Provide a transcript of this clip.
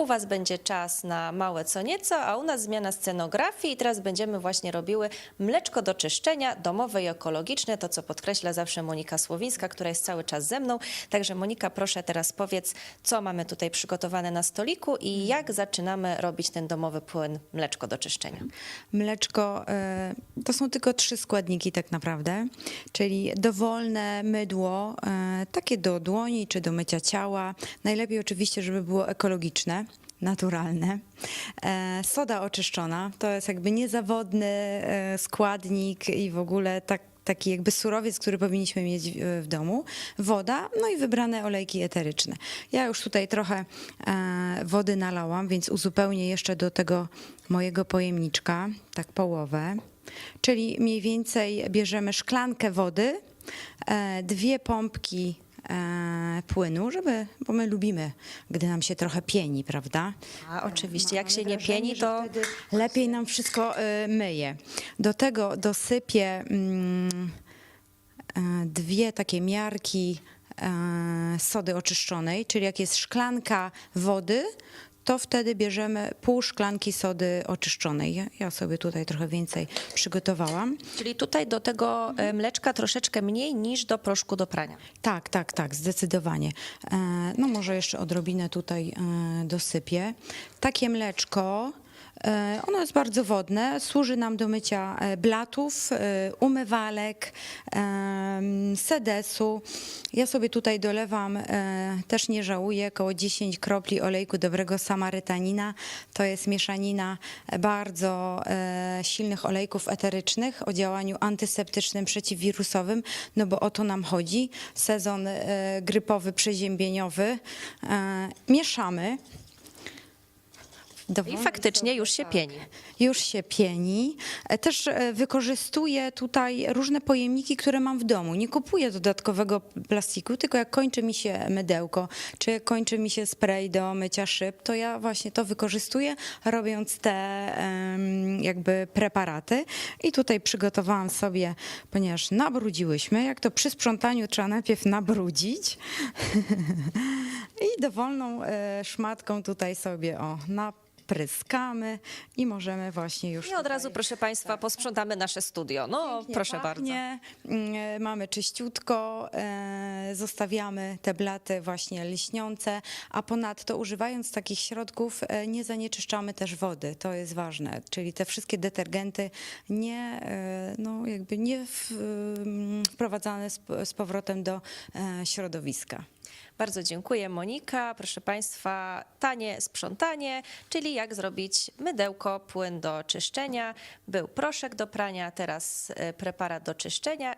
U Was będzie czas na małe co nieco, a u nas zmiana scenografii i teraz będziemy właśnie robiły mleczko do czyszczenia, domowe i ekologiczne, to co podkreśla zawsze Monika Słowińska, która jest cały czas ze mną. Także Monika, proszę teraz powiedz, co mamy tutaj przygotowane na stoliku i jak zaczynamy robić ten domowy płyn mleczko do czyszczenia. Mleczko e, to są tylko trzy składniki tak naprawdę, czyli dowolne mydło, e, takie do dłoni czy do mycia ciała. Najlepiej oczywiście, żeby było ekologiczne. Naturalne. E, soda oczyszczona to jest jakby niezawodny e, składnik i w ogóle tak, taki jakby surowiec, który powinniśmy mieć w, domu. Woda, no i wybrane olejki eteryczne. Ja już tutaj trochę e, wody nalałam, więc uzupełnię jeszcze do tego mojego pojemniczka, tak połowę. Czyli mniej więcej bierzemy szklankę wody, dwie pompki płynu, żeby, bo my lubimy, gdy nam się trochę pieni, prawda? A oczywiście, jak się nie pieni, to lepiej nam wszystko y, myje. Do tego dosypię mm, e, dwie takie miarki e, sody oczyszczonej, czyli jak jest szklanka wody, to wtedy bierzemy pół szklanki sody oczyszczonej. Ja, sobie tutaj trochę więcej przygotowałam. Czyli tutaj do tego e, mleczka troszeczkę mniej niż do proszku do prania. Tak, tak, tak, zdecydowanie. E, No może jeszcze odrobinę tutaj e, dosypię. Takie mleczko, ono jest bardzo wodne, służy nam do mycia e, blatów, e, umywalek, sedesu. Ja sobie tutaj dolewam, e, też nie żałuję, około 10 kropli olejku dobrego samarytanina. To jest mieszanina bardzo e, silnych olejków eterycznych o działaniu antyseptycznym, przeciwwirusowym, no bo o to nam chodzi. Sezon e, grypowy, przeziębieniowy. E, Mieszamy. I Dowolnie faktycznie już się pieni. Już się pieni. E, Też e, wykorzystuję tutaj różne pojemniki, które mam w domu. Nie kupuję dodatkowego plastiku, tylko jak kończy mi się mydełko, czy jak kończy mi się spray do mycia szyb, to ja właśnie to wykorzystuję, robiąc te jakby preparaty. I tutaj przygotowałam sobie, ponieważ nabrudziłyśmy, jak to przy sprzątaniu trzeba najpierw nabrudzić. I dowolną e, szmatką tutaj sobie o napryskamy i możemy właśnie już I od razu, proszę Państwa, posprzątamy nasze studio. No, Pięknie proszę bardzo. pachnie, mm, Mamy czyściutko, e, zostawiamy te blaty właśnie lśniące, a ponadto używając takich środków e, nie zanieczyszczamy też wody, to jest ważne, czyli te wszystkie detergenty nie, e, no jakby nie mm, wprowadzane z, powrotem do e, środowiska. Bardzo dziękuję, Monika. Proszę Państwa, tanie sprzątanie, czyli jak zrobić mydełko, płyn do czyszczenia. Był proszek do prania, teraz preparat do czyszczenia